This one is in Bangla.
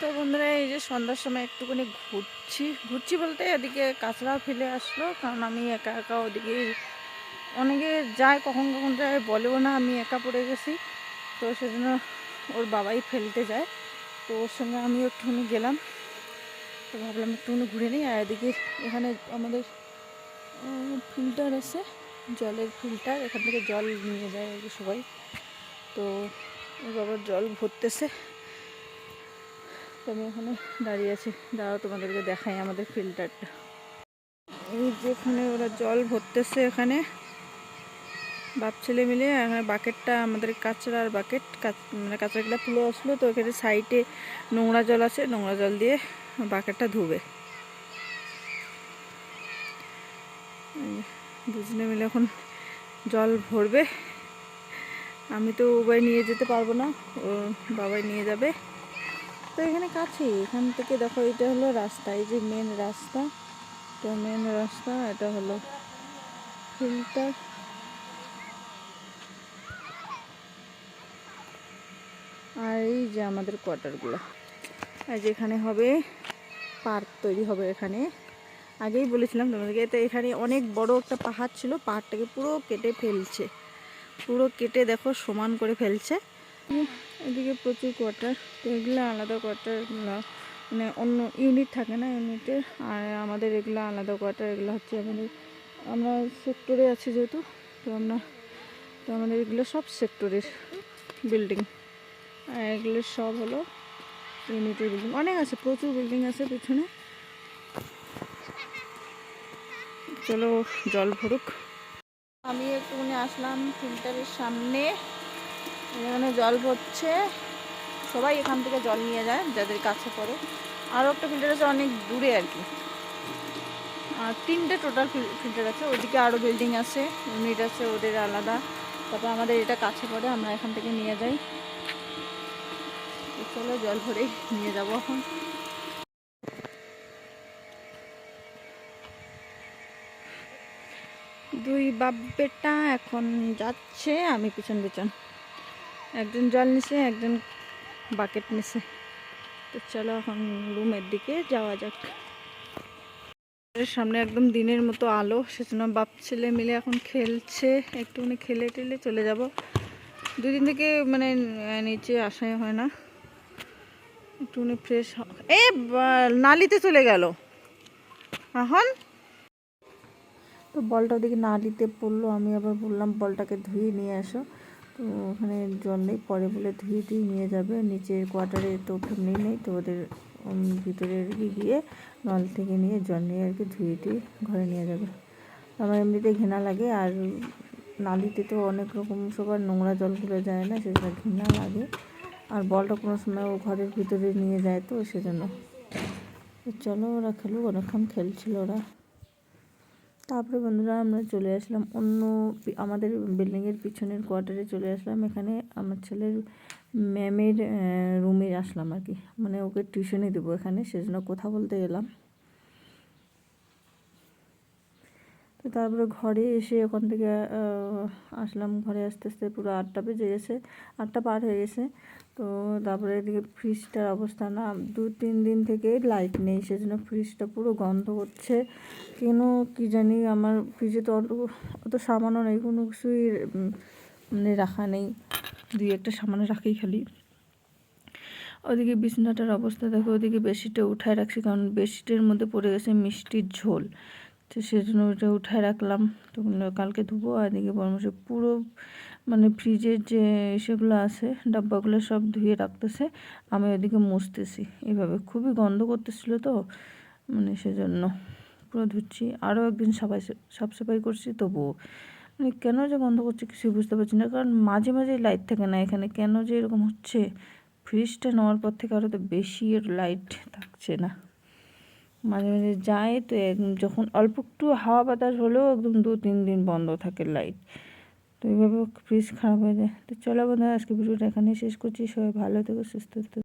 তো বন্ধুরা, এই যে সন্ধ্যার সময় একটুখানি ঘুরছি। ঘুরছি বলতে এদিকে কাঁচড়া ফেলে আসলো, কারণ আমি একা একা ওদিকে অনেকে যায়, কখন কখন যায় বলেও না আমি একা পড়ে গেছি। তো সেজন্য ওর বাবাই ফেলতে যায়। তো ওর সঙ্গে আমিও একটুখানি গেলাম। তো ভাবলাম একটুখানি ঘুরে নিই। আর এদিকে এখানে আমাদের ফিল্টার আছে, জলের ফিল্টার এখান থেকে জল নিয়ে যায় আর সবাই। তো ওর বাবার জল ভরতেছে। তো আমি এখানে দাঁড়িয়ে আছি। দাঁড়াও, তোমাদেরকে দেখাই আমাদের ফিল্টারটা এই যেখানে ওরা জল ভরতেছে এখানে। বাপ ছেলে মিলে এখানে বাকেটটা, আমাদের কাঁচড়ার বাকেট মানে কাঁচড়াগুলো তুলে আসলো, তো এখানে সাইডে নোংরা জল আছে, নোংরা জল দিয়ে বাকেটটা ধুবে। দুজনে মিলে এখন জল ভরবে। আমি তো উবাই নিয়ে যেতে পারব না ও বাবাই নিয়ে যাবে। তো এখানে কাছে, এখান থেকে দেখো এটা হলো রাস্তা, এই যে মেন রাস্তা, তো মেন রাস্তা এটা হলো ফিল্টার। আর এই যে আমাদের কোয়ার্টারগুলো, আর যেখানে হবে পার্ক তৈরি হবে এখানে। আগেই বলেছিলাম তোমাদেরকে, তো এখানে অনেক বড় একটা পাহাড় ছিল, পাহাড়টাকে পুরো কেটে ফেলছে, পুরো কেটে দেখো সমান করে ফেলছে। এদিকে প্রচুর কোয়ার্টার তো এগুলো আলাদা কোয়ার্টার মানে অন্য ইউনিট থাকে না ইউনিটে আর আমাদের এগুলো আলাদা কোয়ার্টার এগুলো হচ্ছে আমাদের, আমরা সেক্টরে আছি যেহেতু, তো আমরা, তো আমাদের এগুলো সব সেক্টরের বিল্ডিং আর এগুলো সব হলো ইউনিটের বিল্ডিং অনেক আছে, প্রচুর বিল্ডিং আছে পিছনে। চলো জল ভরুক। আমি একটুখানি আসলাম ফিল্টারের সামনে। এখানে জল ভরছে। সবাই এখান থেকে জল নিয়ে যায়, যাদের কাছে পড়ে। আরও একটা ফিল্টার আছে অনেক দূরে আর কি। আর তিনটে টোটাল ফিল্টার আছে। ওদিকে আরও বিল্ডিং আছে ইউনিট আছে, ওদের আলাদা। তারপর আমাদের এটা কাছে পড়ে, আমরা এখান থেকে নিয়ে যাই। চলো জল ভরে নিয়ে যাব এখন। দুই বাপ বেটা এখন যাচ্ছে, আমি পিছন পিছন। একজন জল নিছে, একজন বাকেট নিছে। তো চলো এখন রুমের দিকে যাওয়া যাক। সামনে একদম দিনের মতো আলো, সেজন্য বাপ ছেলে মিলে এখন খেলছে। একটুখানি খেলে টেলে চলে যাব। দুদিন থেকে মানে নিচে আসাই হয় না। একটুখানি ফ্রেশ এ নালিতে চলে গেল। এখন তো বলটা ওদিকে নালিতে পড়ল, আমি আবার বললাম বলটাকে ধুয়ে নিয়ে আসো তো ওখানে জল নেই, পরে বলে ধুয়ে ধুয়ে নিয়ে যাবে। নিচের কোয়ার্টারে তো ফ্যামিলি নেই তো ওদের ভিতরে আর গিয়ে নল থেকে নিয়ে জল নিয়ে আর কি ধুয়ে টুয়ে ঘরে নিয়ে যাবে। আমার এমনিতে ঘেনা লাগে আর নালিতে তো অনেক রকম সবার নোংরা জলগুলো যায় না সেটা ঘেনা লাগে। আর বলটা কোনো সময় ও ঘরের ভিতরে নিয়ে যায় তো সেজন্য। চলো ওরা খেলুক, অনেকক্ষণ খেলছিল ওরা। তারপরে বন্ধুরা আমরা চলে আসলাম অন্য আমাদের বিল্ডিংয়ের পিছনের কোয়ার্টারে চলে আসলাম। এখানে আমার ছেলের ম্যামের রুমে আসলাম আর কি। মানে ওকে টিউশনে দেবো এখানে, সেজন্য কথা বলতে এলাম। তো তারপরে ঘরে এসে ওখান থেকে আসলাম। ঘরে আস্তে আস্তে পুরো আটটা বেজে গেছে, আটটা পার হয়ে গেছে। তো তারপরে এদিকে ফ্রিজটার অবস্থা না দু তিন দিন থেকে লাইট নেই, সেজন্য ফ্রিজটা পুরো গন্ধ হচ্ছে। কেন কি জানি আমার ফ্রিজে তো অত অত সামানও নেই, কোনো কিছুই মানে রাখা নেই। দুই একটা সামানে রাখি খালি। ওদিকে বিছনাটার অবস্থা দেখো, ওদিকে বেশিটা উঠায় রাখছি, কারণ বেশিটের মধ্যে পড়ে গেছে মিষ্টির ঝোল। তো সেজন্য ওটা উঠায় রাখলাম। তো কালকে ধুবো আর এদিকে বরমশে পুরো মানে ফ্রিজের যে সেগুলো আছে, ডাব্বাগুলো সব ধুয়ে রাখতেছে। আমি ওদিকে মুছতেছি। এইভাবে খুবই গন্ধ করতেছিল তো মানে সেজন্য পুরো ধুচ্ছি। আরও একদিন সাফাই সাফ সাফাই করছি তবুও। মানে কেন যে গন্ধ করছে কিছুই বুঝতে পারছি না। কারণ মাঝে মাঝে লাইট থাকে না এখানে। কেন যে এরকম হচ্ছে? ফ্রিজটা নেওয়ার পর থেকে আরও তো বেশি এর লাইট থাকছে না। মাঝে মাঝে যায় তো যখন অল্প একটু হাওয়া বাতাস হলেও একদম দু তিন দিন বন্ধ থাকে লাইট তো এইভাবে ফ্রিজ খারাপ হয়ে যায়। তো চলো বন্ধুরা আজকে ভিডিওটা এখানেই শেষ করছি। সবাই ভালো থেকো, সুস্থ থেকো।